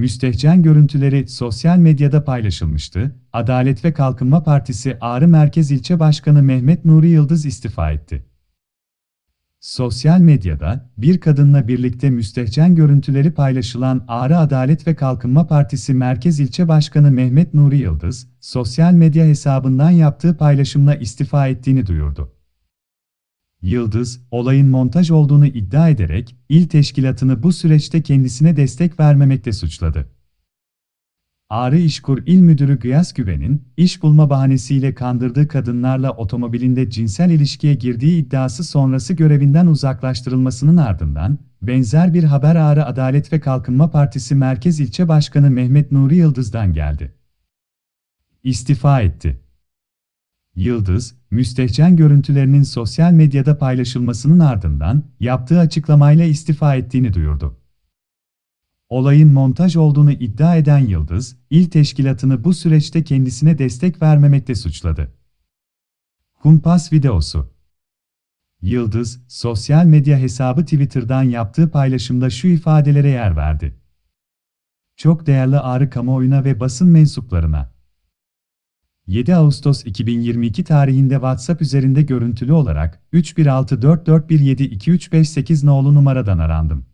müstehcen görüntüleri sosyal medyada paylaşılmıştı. Adalet ve Kalkınma Partisi Ağrı Merkez İlçe Başkanı Mehmet Nuri Yıldız istifa etti. Sosyal medyada bir kadınla birlikte müstehcen görüntüleri paylaşılan Ağrı Adalet ve Kalkınma Partisi Merkez İlçe Başkanı Mehmet Nuri Yıldız, sosyal medya hesabından yaptığı paylaşımla istifa ettiğini duyurdu. Yıldız, olayın montaj olduğunu iddia ederek, il teşkilatını bu süreçte kendisine destek vermemekte suçladı. Ağrı İşkur İl Müdürü Gıyas Güven'in, iş bulma bahanesiyle kandırdığı kadınlarla otomobilinde cinsel ilişkiye girdiği iddiası sonrası görevinden uzaklaştırılmasının ardından, benzer bir haber Ağrı Adalet ve Kalkınma Partisi Merkez İlçe Başkanı Mehmet Nuri Yıldız'dan geldi. İstifa etti. Yıldız, müstehcen görüntülerinin sosyal medyada paylaşılmasının ardından yaptığı açıklamayla istifa ettiğini duyurdu. Olayın montaj olduğunu iddia eden Yıldız, il teşkilatını bu süreçte kendisine destek vermemekte suçladı. Kumpas videosu Yıldız, sosyal medya hesabı Twitter'dan yaptığı paylaşımda şu ifadelere yer verdi. Çok değerli Ağrı kamuoyuna ve basın mensuplarına. 7 Ağustos 2022 tarihinde WhatsApp üzerinde görüntülü olarak 3164417235 nolu numaradan arandım.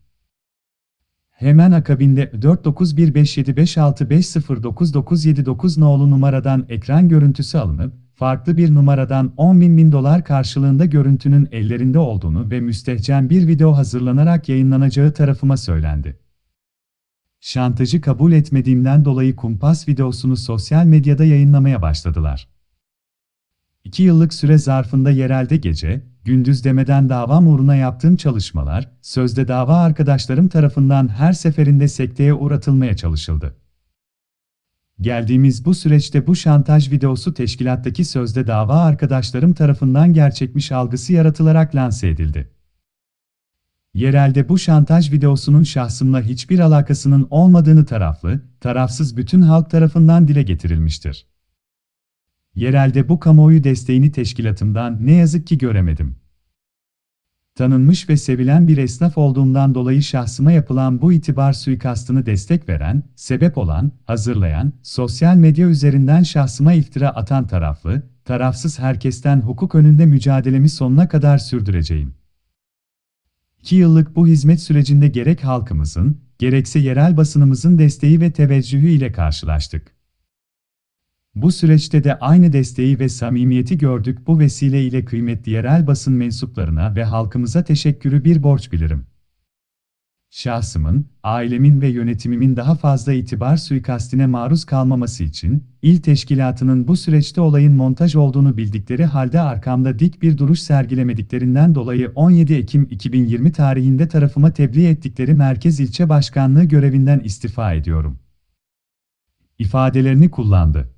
Hemen akabinde 49157565099979 nolu numaradan ekran görüntüsü alınıp, farklı bir numaradan 10 bin bin dolar karşılığında görüntünün ellerinde olduğunu ve müstehcen bir video hazırlanarak yayınlanacağı tarafıma söylendi. Şantajı kabul etmediğimden dolayı kumpas videosunu sosyal medyada yayınlamaya başladılar. İki yıllık süre zarfında yerelde gece, gündüz demeden davam uğruna yaptığım çalışmalar, sözde dava arkadaşlarım tarafından her seferinde sekteye uğratılmaya çalışıldı. Geldiğimiz bu süreçte bu şantaj videosu teşkilattaki sözde dava arkadaşlarım tarafından gerçekmiş algısı yaratılarak lanse edildi. Yerelde bu şantaj videosunun şahsımla hiçbir alakasının olmadığını taraflı, tarafsız bütün halk tarafından dile getirilmiştir. Yerelde bu kamuoyu desteğini teşkilatımdan ne yazık ki göremedim. Tanınmış ve sevilen bir esnaf olduğumdan dolayı şahsıma yapılan bu itibar suikastını destek veren, sebep olan, hazırlayan, sosyal medya üzerinden şahsıma iftira atan taraflı, tarafsız herkesten hukuk önünde mücadelemi sonuna kadar sürdüreceğim. 2 yıllık bu hizmet sürecinde gerek halkımızın, gerekse yerel basınımızın desteği ve teveccühü ile karşılaştık. Bu süreçte de aynı desteği ve samimiyeti gördük bu vesile ile kıymetli yerel basın mensuplarına ve halkımıza teşekkürü bir borç bilirim. Şahsımın, ailemin ve yönetimimin daha fazla itibar suikastine maruz kalmaması için, il teşkilatının bu süreçte olayın montaj olduğunu bildikleri halde arkamda dik bir duruş sergilemediklerinden dolayı 17 Ekim 2020 tarihinde tarafıma tebliğ ettikleri Merkez İlçe Başkanlığı görevinden istifa ediyorum. ifadelerini kullandı.